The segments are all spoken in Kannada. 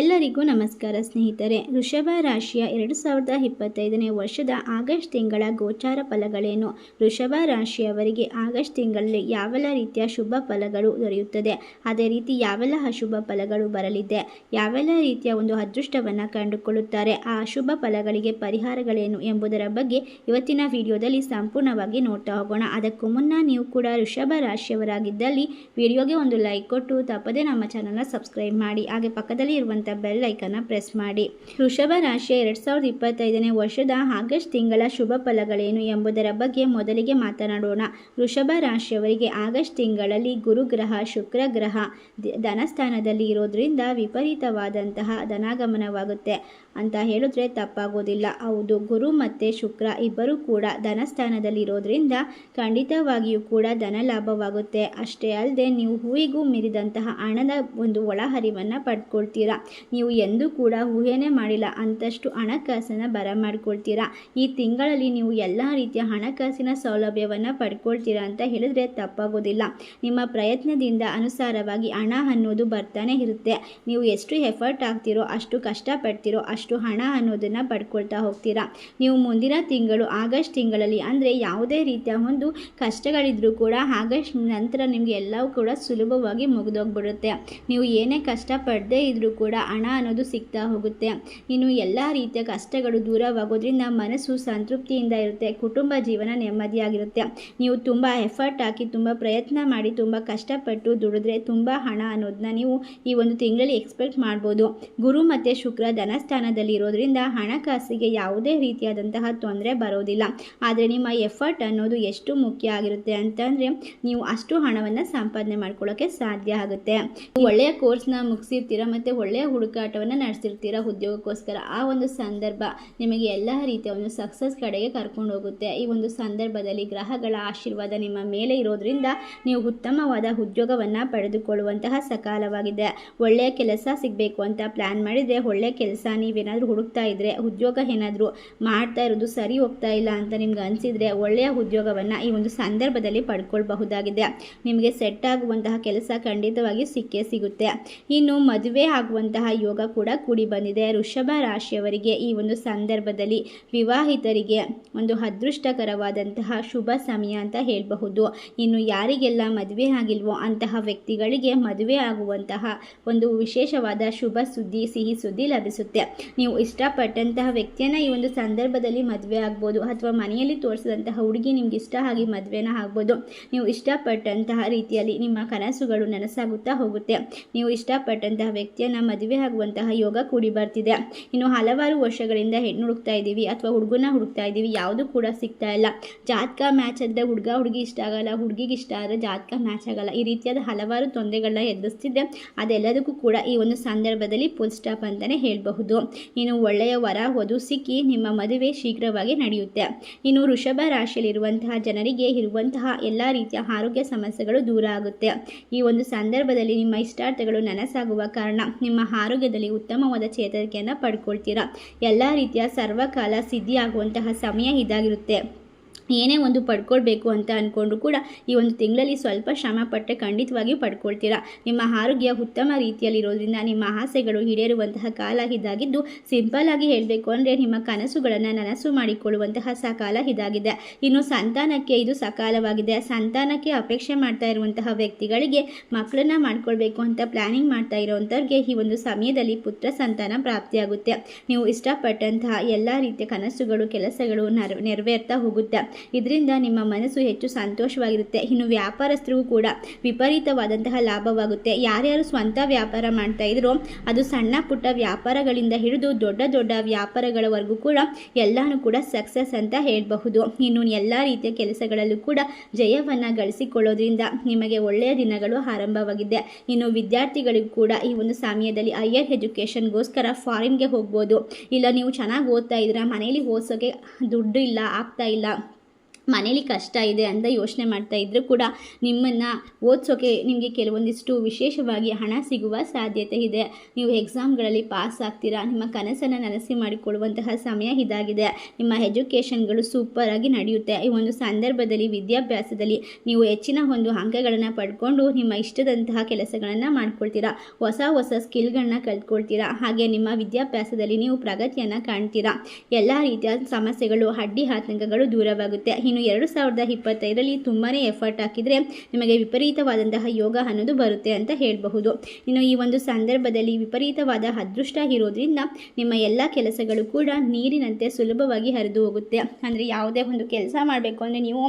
ಎಲ್ಲರಿಗೂ ನಮಸ್ಕಾರ ಸ್ನೇಹಿತರೆ. ವೃಷಭ ರಾಶಿಯ ಎರಡು ಸಾವಿರದ ಇಪ್ಪತ್ತೈದನೇ ವರ್ಷದ ಆಗಸ್ಟ್ ತಿಂಗಳ ಗೋಚಾರ ಫಲಗಳೇನು? ವೃಷಭ ರಾಶಿಯವರಿಗೆ ಆಗಸ್ಟ್ ತಿಂಗಳಲ್ಲಿ ಯಾವೆಲ್ಲ ರೀತಿಯ ಶುಭ ಫಲಗಳು ದೊರೆಯುತ್ತದೆ? ಅದೇ ರೀತಿ ಯಾವೆಲ್ಲ ಅಶುಭ ಫಲಗಳು ಬರಲಿದೆ? ಯಾವೆಲ್ಲ ರೀತಿಯ ಒಂದು ಅದೃಷ್ಟವನ್ನು ಕಂಡುಕೊಳ್ಳುತ್ತಾರೆ? ಆ ಅಶುಭ ಫಲಗಳಿಗೆ ಪರಿಹಾರಗಳೇನು ಎಂಬುದರ ಬಗ್ಗೆ ಇವತ್ತಿನ ವಿಡಿಯೋದಲ್ಲಿ ಸಂಪೂರ್ಣವಾಗಿ ನೋಡ್ತಾ ಹೋಗೋಣ. ಅದಕ್ಕೂ ಮುನ್ನ ನೀವು ಕೂಡ ವೃಷಭ ರಾಶಿಯವರಾಗಿದ್ದಲ್ಲಿ ವಿಡಿಯೋಗೆ ಒಂದು ಲೈಕ್ ಕೊಟ್ಟು ತಪ್ಪದೇ ನಮ್ಮ ಚಾನಲ್ನ ಸಬ್ಸ್ಕ್ರೈಬ್ ಮಾಡಿ. ಹಾಗೆ ಪಕ್ಕದಲ್ಲಿ ಇರುವಂಥ ಬೆಲ್ ಐಕನ್ನ ಪ್ರೆಸ್ ಮಾಡಿ. ವೃಷಭ ರಾಶಿಯ ಎರಡು ಸಾವಿರದ ಇಪ್ಪತ್ತೈದನೇ ವರ್ಷದ ಆಗಸ್ಟ್ ತಿಂಗಳ ಶುಭ ಫಲಗಳೇನು ಎಂಬುದರ ಬಗ್ಗೆ ಮೊದಲಿಗೆ ಮಾತನಾಡೋಣ. ವೃಷಭ ರಾಶಿಯವರಿಗೆ ಆಗಸ್ಟ್ ತಿಂಗಳಲ್ಲಿ ಗುರುಗ್ರಹ ಶುಕ್ರ ಗ್ರಹ ಧನಸ್ಥಾನದಲ್ಲಿ ಇರೋದ್ರಿಂದ ವಿಪರೀತವಾದಂತಹ ಧನಾಗಮನವಾಗುತ್ತೆ. ಅಂತ ಹೇಳಿದ್ರೆ ತಪ್ಪಾಗೋದಿಲ್ಲ. ಹೌದು, ಗುರು ಮತ್ತು ಶುಕ್ರ ಇಬ್ಬರೂ ಕೂಡ ಧನಸ್ಥಾನದಲ್ಲಿ ಇರೋದ್ರಿಂದ ಖಂಡಿತವಾಗಿಯೂ ಕೂಡ ಧನ ಲಾಭವಾಗುತ್ತೆ. ಅಷ್ಟೇ ಅಲ್ಲದೆ ನೀವು ಹೂವಿಗೂ ಮೀರಿದಂತಹ ಹಣದ ಒಂದು ಒಳಹರಿವನ್ನು ಪಡ್ಕೊಳ್ತೀರಾ. ನೀವು ಎಂದೂ ಕೂಡ ಊಹೆನೇ ಮಾಡಿಲ್ಲ. ಅಂತಷ್ಟು ಹಣಕಾಸನ್ನು ಬರ ಮಾಡ್ಕೊಳ್ತೀರಾ? ಈ ತಿಂಗಳಲ್ಲಿ ನೀವು ಎಲ್ಲ ರೀತಿಯ ಹಣಕಾಸಿನ ಸೌಲಭ್ಯವನ್ನು ಪಡ್ಕೊಳ್ತೀರಾ ಅಂತ ಹೇಳಿದ್ರೆ ತಪ್ಪಾಗೋದಿಲ್ಲ. ನಿಮ್ಮ ಪ್ರಯತ್ನದಿಂದ ಅನುಸಾರವಾಗಿ ಹಣ ಅನ್ನೋದು ಬರ್ತಾನೆ ಇರುತ್ತೆ. ನೀವು ಎಷ್ಟು ಎಫರ್ಟ್ ಆಗ್ತಿರೋ, ಅಷ್ಟು ಕಷ್ಟಪಡ್ತಿರೋ, ಅಷ್ಟು ಹಣ ಅನ್ನೋದನ್ನು ಪಡ್ಕೊಳ್ತಾ ಹೋಗ್ತೀರಾ? ನೀವು ಮುಂದಿನ ತಿಂಗಳು, ಆಗಸ್ಟ್ ತಿಂಗಳಲ್ಲಿ ಅಂದರೆ ಯಾವುದೇ ರೀತಿಯ ಒಂದು ಕಷ್ಟಗಳಿದ್ರೂ ಕೂಡ ಆಗಸ್ಟ್ ನಂತರ ನಿಮಗೆ ಎಲ್ಲವೂ ಕೂಡ ಸುಲಭವಾಗಿ ಮುಗಿದೋಗ್ಬಿಡುತ್ತೆ. ನೀವು ಏನೇ ಕಷ್ಟಪಡದೇ ಇದ್ರೂ ಕೂಡ ಹಣ ಅನ್ನೋದು ಸಿಗ್ತಾ ಹೋಗುತ್ತೆ. ಇನ್ನು ಎಲ್ಲ ರೀತಿಯ ಕಷ್ಟಗಳು ದೂರವಾಗೋದ್ರಿಂದ ಮನಸ್ಸು ಸಂತೃಪ್ತಿಯಿಂದ ಇರುತ್ತೆ, ಕುಟುಂಬ ಜೀವನ ನೆಮ್ಮದಿಯಾಗಿರುತ್ತೆ. ನೀವು ತುಂಬ ಎಫರ್ಟ್ ಹಾಕಿ, ತುಂಬ ಪ್ರಯತ್ನ ಮಾಡಿ, ತುಂಬ ಕಷ್ಟಪಟ್ಟು ದುಡಿದ್ರೆ ತುಂಬ ಹಣ ಅನ್ನೋದನ್ನ ನೀವು ಈ ಒಂದು ತಿಂಗಳಲ್ಲಿ ಎಕ್ಸ್ಪೆಕ್ಟ್ ಮಾಡ್ಬೋದು. ಗುರು ಮತ್ತು ಶುಕ್ರ ಧನಸ್ಥಾನದಲ್ಲಿ ಇರೋದ್ರಿಂದ ಹಣಕಾಸಿಗೆ ಯಾವುದೇ ರೀತಿಯಾದಂತಹ ತೊಂದರೆ ಬರೋದಿಲ್ಲ. ಆದರೆ ನಿಮ್ಮ ಎಫರ್ಟ್ ಅನ್ನೋದು ಎಷ್ಟು ಮುಖ್ಯ ಆಗಿರುತ್ತೆ ಅಂತಂದರೆ ನೀವು ಅಷ್ಟು ಹಣವನ್ನು ಸಂಪಾದನೆ ಮಾಡ್ಕೊಳ್ಳೋಕ್ಕೆ ಸಾಧ್ಯ ಆಗುತ್ತೆ. ಒಳ್ಳೆಯ ಕೋರ್ಸ್ನ ಮುಗಿಸಿರ್ತೀರ ಮತ್ತು ಒಳ್ಳೆಯ ಹುಡುಕಾಟವನ್ನು ನಡೆಸಿರ್ತೀರ ಉದ್ಯೋಗಕ್ಕೋಸ್ಕರ. ಆ ಒಂದು ಸಂದರ್ಭ ನಿಮಗೆ ಎಲ್ಲ ರೀತಿಯ ಒಂದು ಸಕ್ಸಸ್ ಕಡೆಗೆ ಕರ್ಕೊಂಡು ಹೋಗುತ್ತೆ. ಈ ಒಂದು ಸಂದರ್ಭದಲ್ಲಿ ಗ್ರಹಗಳ ಆಶೀರ್ವಾದ ನಿಮ್ಮ ಮೇಲೆ ಇರೋದ್ರಿಂದ ನೀವು ಉತ್ತಮವಾದ ಉದ್ಯೋಗವನ್ನು ಪಡೆದುಕೊಳ್ಳುವಂತಹ ಸಕಾಲವಾಗಿದೆ. ಒಳ್ಳೆಯ ಕೆಲಸ ಸಿಗಬೇಕು ಅಂತ ಪ್ಲ್ಯಾನ್ ಮಾಡಿದರೆ ಒಳ್ಳೆಯ ಕೆಲಸ ನೀವೇನಾದರೂ ಹುಡುಕ್ತಾ ಇದ್ದರೆ ಉದ್ಯೋಗ ಏನಾದರೂ ಮಾಡ್ತಾ ಇರೋದು ಸರಿ ಹೋಗ್ತಾ ಇಲ್ಲ ಅಂತ ನಿಮ್ಗೆ ಅನಿಸಿದರೆ ಒಳ್ಳೆಯ ಉದ್ಯೋಗವನ್ನು ಈ ಒಂದು ಸಂದರ್ಭದಲ್ಲಿ ಪಡ್ಕೊಳ್ಬಹುದಾಗಿದೆ. ನಿಮಗೆ ಸೆಟ್ ಆಗುವಂತಹ ಕೆಲಸ ಖಂಡಿತವಾಗಿ ಸಿಕ್ಕೇ ಸಿಗುತ್ತೆ. ಇನ್ನು ಮದುವೆ ಆಗುವಂತಹ ಯೋಗ ಕೂಡ ಕೂಡಿ ಬಂದಿದೆ. ವೃಷಭ ರಾಶಿಯವರಿಗೆ ಈ ಒಂದು ಸಂದರ್ಭದಲ್ಲಿ ವಿವಾಹಿತರಿಗೆ ಒಂದು ಅದೃಷ್ಟಕರವಾದಂತಹ ಶುಭ ಸಮಯ ಅಂತ ಹೇಳಬಹುದು. ಇನ್ನು ಯಾರಿಗೆಲ್ಲ ಮದುವೆ ಆಗಿಲ್ವೋ ಅಂತಹ ವ್ಯಕ್ತಿಗಳಿಗೆ ಮದುವೆ ಆಗುವಂತಹ ಒಂದು ವಿಶೇಷವಾದ ಶುಭ ಸುದ್ದಿ, ಸಿಹಿ ಸುದ್ದಿ ಲಭಿಸುತ್ತೆ. ನೀವು ಇಷ್ಟಪಟ್ಟಂತಹ ವ್ಯಕ್ತಿಯನ್ನು ಈ ಒಂದು ಸಂದರ್ಭದಲ್ಲಿ ಮದುವೆ ಆಗ್ಬೋದು ಅಥವಾ ಮನೆಯಲ್ಲಿ ತೋರಿಸಿದಂತಹ ಹುಡುಗಿ ನಿಮ್ಗೆ ಇಷ್ಟ ಆಗಿ ಮದುವೆನ ಆಗ್ಬೋದು. ನೀವು ಇಷ್ಟಪಟ್ಟಂತಹ ರೀತಿಯಲ್ಲಿ ನಿಮ್ಮ ಕನಸುಗಳು ನನಸಾಗುತ್ತಾ ಹೋಗುತ್ತೆ. ನೀವು ಇಷ್ಟಪಟ್ಟಂತಹ ವ್ಯಕ್ತಿಯನ್ನು ಮದುವೆ ಆಗುವಂತಹ ಯೋಗ ಕೂಡಿ ಬರ್ತಿದೆ. ಇನ್ನು ಹಲವಾರು ವರ್ಷಗಳಿಂದ ಹೆಣ್ಣು ಹುಡುಕ್ತಾ ಇದ್ದೀವಿ ಅಥವಾ ಹುಡುಗನ ಹುಡುಕ್ತಾ ಇದ್ದೀವಿ, ಯಾವುದು ಕೂಡ ಸಿಗ್ತಾ ಇಲ್ಲ. ಜಾತಕ ಮ್ಯಾಚ್ ಆದರೆ ಹುಡುಗ ಹುಡುಗಿ ಇಷ್ಟ ಆಗಲ್ಲ, ಹುಡುಗಿಗೆ ಇಷ್ಟ ಆದರೆ ಜಾತಕ ಮ್ಯಾಚ್ ಆಗಲ್ಲ. ಈ ರೀತಿಯಾದ ಹಲವಾರು ತೊಂದರೆಗಳನ್ನ ಎದುರಿಸ್ತಿದ್ದೆ ಅದೆಲ್ಲದಕ್ಕೂ ಕೂಡ ಈ ಒಂದು ಸಂದರ್ಭದಲ್ಲಿ ಫುಲ್ ಸ್ಟಾಪ್ ಅಂತಲೇ ಹೇಳಬಹುದು. ಇನ್ನು ಒಳ್ಳೆಯ ವರ ವಧು ಸಿಕ್ಕಿ ನಿಮ್ಮ ಮದುವೆ ಶೀಘ್ರವಾಗಿ ನಡೆಯುತ್ತೆ. ಇನ್ನು ವೃಷಭ ರಾಶಿಯಲ್ಲಿರುವಂತಹ ಜನರಿಗೆ ಇರುವಂತಹ ಎಲ್ಲ ರೀತಿಯ ಆರೋಗ್ಯ ಸಮಸ್ಯೆಗಳು ದೂರ ಆಗುತ್ತೆ. ಈ ಒಂದು ಸಂದರ್ಭದಲ್ಲಿ ನಿಮ್ಮ ಇಷ್ಟಾರ್ಥಗಳು ನನಸಾಗುವ ಕಾರಣ ನಿಮ್ಮ ಆರೋಗ್ಯದಲ್ಲಿ ಉತ್ತಮವಾದ ಚೇತರಿಕೆಯನ್ನು ಪಡ್ಕೊಳ್ತೀರಾ? ಎಲ್ಲ ರೀತಿಯ ಸರ್ವಕಾಲ ಸಿದ್ಧಿಯಾಗುವಂತಹ ಸಮಯ ಇದಾಗಿರುತ್ತೆ. ಏನೇ ಒಂದು ಪಡ್ಕೊಳ್ಬೇಕು ಅಂತ ಅಂದ್ಕೊಂಡ್ರು ಕೂಡ ಈ ಒಂದು ತಿಂಗಳಲ್ಲಿ ಸ್ವಲ್ಪ ಶ್ರಮ ಪಟ್ಟರೆ ಖಂಡಿತವಾಗಿಯೂ ಪಡ್ಕೊಳ್ತೀರಾ. ನಿಮ್ಮ ಆರೋಗ್ಯ ಉತ್ತಮ ರೀತಿಯಲ್ಲಿರೋದ್ರಿಂದ ನಿಮ್ಮ ಆಸೆಗಳು ಈಡೇರುವಂತಹ ಕಾಲ ಇದಾಗಿದ್ದು ಸಿಂಪಲ್ ಆಗಿ ಹೇಳಬೇಕು ಅಂದರೆ ನಿಮ್ಮ ಕನಸುಗಳನ್ನು ನನಸು ಮಾಡಿಕೊಳ್ಳುವಂತಹ ಸಕಾಲ ಇದಾಗಿದೆ. ಇನ್ನು ಸಂತಾನಕ್ಕೆ ಇದು ಸಕಾಲವಾಗಿದೆ. ಸಂತಾನಕ್ಕೆ ಅಪೇಕ್ಷೆ ಮಾಡ್ತಾ ಇರುವಂತಹ ವ್ಯಕ್ತಿಗಳಿಗೆ ಮಕ್ಕಳನ್ನ ಮಾಡ್ಕೊಳ್ಬೇಕು ಅಂತ ಪ್ಲಾನಿಂಗ್ ಮಾಡ್ತಾ ಇರೋವಂಥವ್ರಿಗೆ ಈ ಒಂದು ಸಮಯದಲ್ಲಿ ಪುತ್ರ ಸಂತಾನ ಪ್ರಾಪ್ತಿಯಾಗುತ್ತೆ. ನೀವು ಇಷ್ಟಪಟ್ಟಂತಹ ಎಲ್ಲ ರೀತಿಯ ಕನಸುಗಳು, ಕೆಲಸಗಳು ನೆರ ನೆರವೇರ್ತಾ ಹೋಗುತ್ತೆ. ಇದರಿಂದ ನಿಮ್ಮ ಮನಸ್ಸು ಹೆಚ್ಚು ಸಂತೋಷವಾಗಿರುತ್ತೆ. ಇನ್ನು ವ್ಯಾಪಾರಸ್ಥರಿಗೂ ಕೂಡ ವಿಪರೀತವಾದಂತಹ ಲಾಭವಾಗುತ್ತೆ. ಯಾರ್ಯಾರು ಸ್ವಂತ ವ್ಯಾಪಾರ ಮಾಡ್ತಾ ಇದ್ರೋ, ಅದು ಸಣ್ಣ ಪುಟ್ಟ ವ್ಯಾಪಾರಗಳಿಂದ ಹಿಡಿದು ದೊಡ್ಡ ದೊಡ್ಡ ವ್ಯಾಪಾರಗಳವರೆಗೂ ಕೂಡ ಎಲ್ಲಾನು ಕೂಡ ಸಕ್ಸಸ್ ಅಂತ ಹೇಳಬಹುದು. ಇನ್ನು ಎಲ್ಲ ರೀತಿಯ ಕೆಲಸಗಳಲ್ಲೂ ಕೂಡ ಜಯವನ್ನು ಗಳಿಸಿಕೊಳ್ಳೋದ್ರಿಂದ ನಿಮಗೆ ಒಳ್ಳೆಯ ದಿನಗಳು ಆರಂಭವಾಗಿದೆ. ಇನ್ನು ವಿದ್ಯಾರ್ಥಿಗಳಿಗೂ ಕೂಡ ಈ ಒಂದು ಸಮಯದಲ್ಲಿ ಹೈಯರ್ ಎಜುಕೇಷನ್ಗೋಸ್ಕರ ಫಾರಿನ್ಗೆ ಹೋಗ್ಬೋದು. ಇಲ್ಲ ನೀವು ಚೆನ್ನಾಗಿ ಓದ್ತಾ ಇದ್ರೆ ಮನೇಲಿ ಓದಿಸೋಕ್ಕೆ ದುಡ್ಡು ಇಲ್ಲ, ಆಗ್ತಾ ಇಲ್ಲ. ಮನೇಲಿ ಕಷ್ಟ ಇದೆ ಅಂತ ಯೋಚನೆ ಮಾಡ್ತಾ ಇದ್ದರೂ ಕೂಡ ನಿಮ್ಮನ್ನು ಓದಿಸೋಕೆ ನಿಮಗೆ ಕೆಲವೊಂದಿಷ್ಟು ವಿಶೇಷವಾಗಿ ಹಣ ಸಿಗುವ ಸಾಧ್ಯತೆ ಇದೆ. ನೀವು ಎಕ್ಸಾಮ್ಗಳಲ್ಲಿ ಪಾಸ್ ಆಗ್ತೀರಾ? ನಿಮ್ಮ ಕನಸನ್ನು ನನಸಿ ಮಾಡಿಕೊಳ್ಳುವಂತಹ ಸಮಯ ಇದಾಗಿದೆ. ನಿಮ್ಮ ಎಜುಕೇಷನ್ಗಳು ಸೂಪರಾಗಿ ನಡೆಯುತ್ತೆ. ಈ ಒಂದು ಸಂದರ್ಭದಲ್ಲಿ ವಿದ್ಯಾಭ್ಯಾಸದಲ್ಲಿ ನೀವು ಹೆಚ್ಚಿನ ಒಂದು ಅಂಕಗಳನ್ನು ಪಡ್ಕೊಂಡು ನಿಮ್ಮ ಇಷ್ಟದಂತಹ ಕೆಲಸಗಳನ್ನು ಮಾಡ್ಕೊಳ್ತೀರಾ? ಹೊಸ ಹೊಸ ಸ್ಕಿಲ್ಗಳನ್ನ ಕಲ್ತ್ಕೊಳ್ತೀರಾ? ಹಾಗೆ ನಿಮ್ಮ ವಿದ್ಯಾಭ್ಯಾಸದಲ್ಲಿ ನೀವು ಪ್ರಗತಿಯನ್ನು ಕಾಣ್ತೀರಾ? ಎಲ್ಲ ರೀತಿಯ ಸಮಸ್ಯೆಗಳು ಅಡ್ಡಿ ಆತಂಕಗಳು ದೂರವಾಗುತ್ತೆ. ಇನ್ನು ಎರಡು ಸಾವಿರದ ಇಪ್ಪತ್ತೈದರಲ್ಲಿ ತುಂಬಾ ಎಫರ್ಟ್ ಹಾಕಿದರೆ ನಿಮಗೆ ವಿಪರೀತವಾದಂತಹ ಯೋಗ ಅನ್ನೋದು ಬರುತ್ತೆ ಅಂತ ಹೇಳಬಹುದು. ಇನ್ನು ಈ ಒಂದು ಸಂದರ್ಭದಲ್ಲಿ ವಿಪರೀತವಾದ ಅದೃಷ್ಟ ಇರೋದ್ರಿಂದ ನಿಮ್ಮ ಎಲ್ಲ ಕೆಲಸಗಳು ಕೂಡ ನೀರಿನಂತೆ ಸುಲಭವಾಗಿ ಹರಿದು ಹೋಗುತ್ತೆ. ಅಂದರೆ ಯಾವುದೇ ಒಂದು ಕೆಲಸ ಮಾಡಬೇಕು ಅಂದರೆ ನೀವು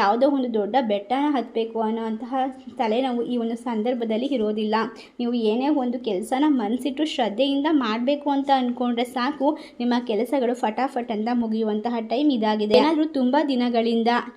ಯಾವುದೋ ಒಂದು ದೊಡ್ಡ ಬೆಟ್ಟನ ಹತ್ತಬೇಕು ಅನ್ನೋಂತಹ ತಲೆನೋವು ಈ ಒಂದು ಸಂದರ್ಭದಲ್ಲಿ ಇರೋದಿಲ್ಲ. ನೀವು ಏನೇ ಒಂದು ಕೆಲಸನ ಮನಸ್ಸಿಟ್ಟು ಶ್ರದ್ಧೆಯಿಂದ ಮಾಡಬೇಕು ಅಂತ ಅಂದ್ಕೊಂಡ್ರೆ ಸಾಕು, ನಿಮ್ಮ ಕೆಲಸಗಳು ಫಟಾಫಟ್ ಅಂತ ಮುಗಿಯುವಂತಹ ಟೈಮ್ ಇದಾಗಿದೆ. ಏನಾದರೂ ತುಂಬ ದಿನಗಳಿಂದ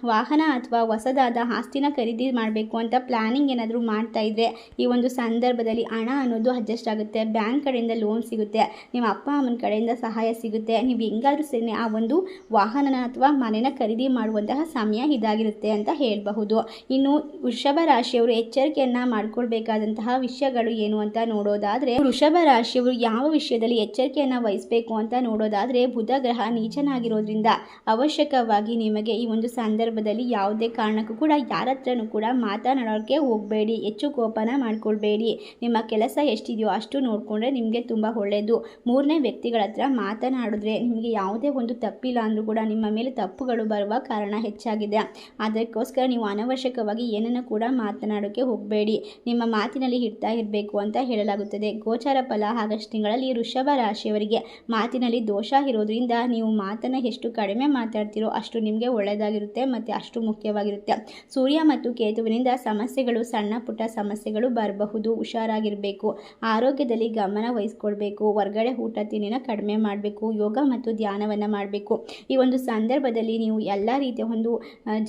ವಾಹನ ಅಥವಾ ಹೊಸದಾದ ಆಸ್ತಿನ ಖರೀದಿ ಮಾಡಬೇಕು ಅಂತ ಪ್ಲಾನಿಂಗ್ ಏನಾದರೂ ಮಾಡ್ತಾ ಇದ್ರೆ ಈ ಒಂದು ಸಂದರ್ಭದಲ್ಲಿ ಹಣ ಅನ್ನೋದು ಅಡ್ಜಸ್ಟ್ ಆಗುತ್ತೆ. ಬ್ಯಾಂಕ್ ಕಡೆಯಿಂದ ಲೋನ್ ಸಿಗುತ್ತೆ. ನಿಮ್ಮ ಅಪ್ಪ ಅಮ್ಮನ ಕಡೆಯಿಂದ ಸಹಾಯ ಸಿಗುತ್ತೆ. ನೀವು ಹೆಂಗಾದರೂ ಸೇನೆ ಆ ಒಂದು ವಾಹನನ ಅಥವಾ ಮನೆನ ಖರೀದಿ ಮಾಡುವಂತಹ ಸಮಯ ಇದಾಗಿರುತ್ತೆ ಅಂತ ಹೇಳಬಹುದು. ಇನ್ನು ವೃಷಭ ರಾಶಿಯವರು ಎಚ್ಚರಿಕೆಯನ್ನ ಮಾಡ್ಕೊಳ್ಬೇಕಾದಂತಹ ವಿಷಯಗಳು ಏನು ಅಂತ ನೋಡೋದಾದ್ರೆ, ವೃಷಭ ರಾಶಿಯವರು ಯಾವ ವಿಷಯದಲ್ಲಿ ಎಚ್ಚರಿಕೆಯನ್ನ ವಹಿಸಬೇಕು ಅಂತ ನೋಡೋದಾದ್ರೆ ಬುಧ ಗ್ರಹ ನೀಚನಾಗಿರೋದ್ರಿಂದ ಅವಶ್ಯಕವಾಗಿ ನಿಮಗೆ ಈ ಒಂದು ಸಂದರ್ಭದಲ್ಲಿ ಯಾವುದೇ ಕಾರಣಕ್ಕೂ ಕೂಡ ಯಾರ ಹತ್ರನೂ ಕೂಡ ಮಾತನಾಡೋಕ್ಕೆ ಹೋಗಬೇಡಿ. ಹೆಚ್ಚು ಕೋಪನ ಮಾಡ್ಕೊಳ್ಬೇಡಿ. ನಿಮ್ಮ ಕೆಲಸ ಎಷ್ಟಿದೆಯೋ ಅಷ್ಟು ನೋಡಿಕೊಂಡ್ರೆ ನಿಮಗೆ ತುಂಬ ಒಳ್ಳೆಯದು ಮೂರನೇ ವ್ಯಕ್ತಿಗಳ ಹತ್ರ ಮಾತನಾಡಿದ್ರೆ ನಿಮಗೆ ಯಾವುದೇ ಒಂದು ತಪ್ಪಿಲ್ಲ ಅಂದರೂ ಕೂಡ ನಿಮ್ಮ ಮೇಲೆ ತಪ್ಪುಗಳು ಬರುವ ಕಾರಣ ಹೆಚ್ಚಾಗಿದೆ. ಅದಕ್ಕೋಸ್ಕರ ನೀವು ಅನವಶ್ಯಕವಾಗಿ ಏನನ್ನು ಕೂಡ ಮಾತನಾಡೋಕ್ಕೆ ಹೋಗಬೇಡಿ. ನಿಮ್ಮ ಮಾತಿನಲ್ಲಿ ಇಡ್ತಾ ಇರಬೇಕು ಅಂತ ಹೇಳಲಾಗುತ್ತದೆ. ಗೋಚಾರ ಫಲ ಆಗಸ್ಟ್ ತಿಂಗಳಲ್ಲಿ ವೃಷಭ ರಾಶಿಯವರಿಗೆ ಮಾತಿನಲ್ಲಿ ದೋಷ ಇರೋದ್ರಿಂದ ನೀವು ಮಾತನ್ನು ಎಷ್ಟು ಕಡಿಮೆ ಮಾತಾಡ್ತೀರೋ ಅಷ್ಟು ನಿಮಗೆ ಒಳ್ಳೆಯದಾಗಿರುತ್ತೆ ಮತ್ತು ಅಷ್ಟು ಮುಖ್ಯವಾಗಿರುತ್ತೆ. ಸೂರ್ಯ ಮತ್ತು ಕೇತುವಿನಿಂದ ಸಮಸ್ಯೆಗಳು, ಸಣ್ಣ ಪುಟ್ಟ ಸಮಸ್ಯೆಗಳು ಬರಬಹುದು, ಹುಷಾರಾಗಿರಬೇಕು, ಆರೋಗ್ಯದಲ್ಲಿ ಗಮನ ವಹಿಸ್ಕೊಳ್ಬೇಕು, ಹೊರ್ಗಡೆ ಊಟ ತಿಂಡಿನ ಕಡಿಮೆ ಮಾಡಬೇಕು, ಯೋಗ ಮತ್ತು ಧ್ಯಾನವನ್ನು ಮಾಡಬೇಕು. ಈ ಒಂದು ಸಂದರ್ಭದಲ್ಲಿ ನೀವು ಎಲ್ಲ ರೀತಿಯ ಒಂದು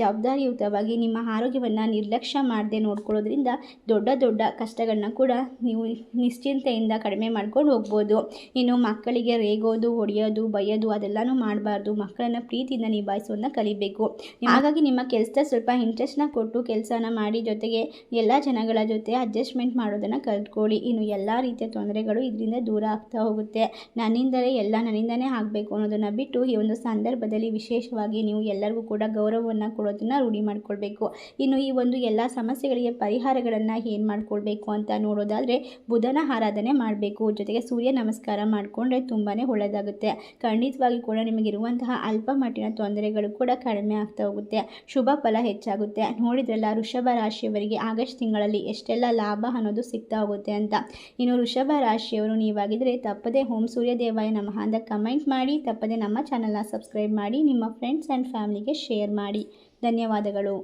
ಜವಾಬ್ದಾರಿಯುತವಾಗಿ ನಿಮ್ಮ ಆರೋಗ್ಯವನ್ನು ನಿರ್ಲಕ್ಷ್ಯ ಮಾಡದೆ ನೋಡ್ಕೊಳ್ಳೋದ್ರಿಂದ ದೊಡ್ಡ ದೊಡ್ಡ ಕಷ್ಟಗಳನ್ನ ಕೂಡ ನೀವು ನಿಶ್ಚಿಂತೆಯಿಂದ ಕಡಿಮೆ ಮಾಡ್ಕೊಂಡು ಹೋಗ್ಬೋದು. ಇನ್ನು ಮಕ್ಕಳಿಗೆ ರೇಗೋದು, ಹೊಡೆಯೋದು, ಬಯ್ಯೋದು ಅದೆಲ್ಲನೂ ಮಾಡಬಾರ್ದು. ಮಕ್ಕಳನ್ನು ಪ್ರೀತಿಯಿಂದ ನಿಭಾಯಿಸೋದನ್ನ ಕಲಿಬೇಕು. ಹಾಗಾಗಿ ನಿಮ್ಮ ಕೆಲಸದ ಸ್ವಲ್ಪ ಇಂಟ್ರೆಸ್ಟ್ನ ಕೊಟ್ಟು ಕೆಲಸನ ಮಾಡಿ ಜೊತೆಗೆ ಎಲ್ಲ ಜನಗಳ ಜೊತೆ ಅಡ್ಜಸ್ಟ್ಮೆಂಟ್ ಮಾಡೋದನ್ನು ಕಲ್ತ್ಕೊಳ್ಳಿ. ಇನ್ನು ಎಲ್ಲ ರೀತಿಯ ತೊಂದರೆಗಳು ಇದರಿಂದ ದೂರ ಆಗ್ತಾ ಹೋಗುತ್ತೆ. ನನ್ನಿಂದಲೇ ಎಲ್ಲ ನನ್ನಿಂದನೇ ಆಗಬೇಕು ಅನ್ನೋದನ್ನು ಬಿಟ್ಟು ಈ ಒಂದು ಸಂದರ್ಭದಲ್ಲಿ ವಿಶೇಷವಾಗಿ ನೀವು ಎಲ್ಲರಿಗೂ ಕೂಡ ಗೌರವವನ್ನು ಕೊಡೋದನ್ನು ರೂಢಿ ಮಾಡ್ಕೊಳ್ಬೇಕು. ಇನ್ನು ಈ ಒಂದು ಎಲ್ಲ ಸಮಸ್ಯೆಗಳಿಗೆ ಪರಿಹಾರಗಳನ್ನು ಏನು ಮಾಡ್ಕೊಳ್ಬೇಕು ಅಂತ ನೋಡೋದಾದರೆ ಬುಧನ ಆರಾಧನೆ ಮಾಡಬೇಕು. ಜೊತೆಗೆ ಸೂರ್ಯ ನಮಸ್ಕಾರ ಮಾಡಿಕೊಂಡ್ರೆ ತುಂಬಾ ಒಳ್ಳೆಯದಾಗುತ್ತೆ ಖಂಡಿತವಾಗಿ ಕೂಡ ನಿಮಗಿರುವಂತಹ ಅಲ್ಪ ಮಟ್ಟಿನ ತೊಂದರೆಗಳು ಕೂಡ ಕಡಿಮೆ ಆಗ್ತಾ ಹೋಗುತ್ತೆ. ಶುಭ ಫಲ ಹೆಚ್ಚಾಗುತ್ತೆ. ನೋಡಿದ್ರಲ್ಲ, ವೃಷಭ ರಾಶಿಯವರಿಗೆ ಆಗಸ್ಟ್ ತಿಂಗಳಲ್ಲಿ ಎಷ್ಟೆಲ್ಲ ಲಾಭ ಅನ್ನೋದು ಸಿಗ್ತಾ ಹೋಗುತ್ತೆ ಅಂತ. ಇನ್ನು ವೃಷಭ ರಾಶಿಯವರು ನೀವಾಗಿದ್ದರೆ ತಪ್ಪದೆ ಹೋಮ್ ಸೂರ್ಯ ದೇವಾಯ ನಮಃ ಅಂತ ಕಮೆಂಟ್ ಮಾಡಿ, ತಪ್ಪದೆ ನಮ್ಮ ಚಾನಲ್ನ ಸಬ್ಸ್ಕ್ರೈಬ್ ಮಾಡಿ, ನಿಮ್ಮ ಫ್ರೆಂಡ್ಸ್ ಆ್ಯಂಡ್ ಫ್ಯಾಮಿಲಿಗೆ ಶೇರ್ ಮಾಡಿ. ಧನ್ಯವಾದಗಳು.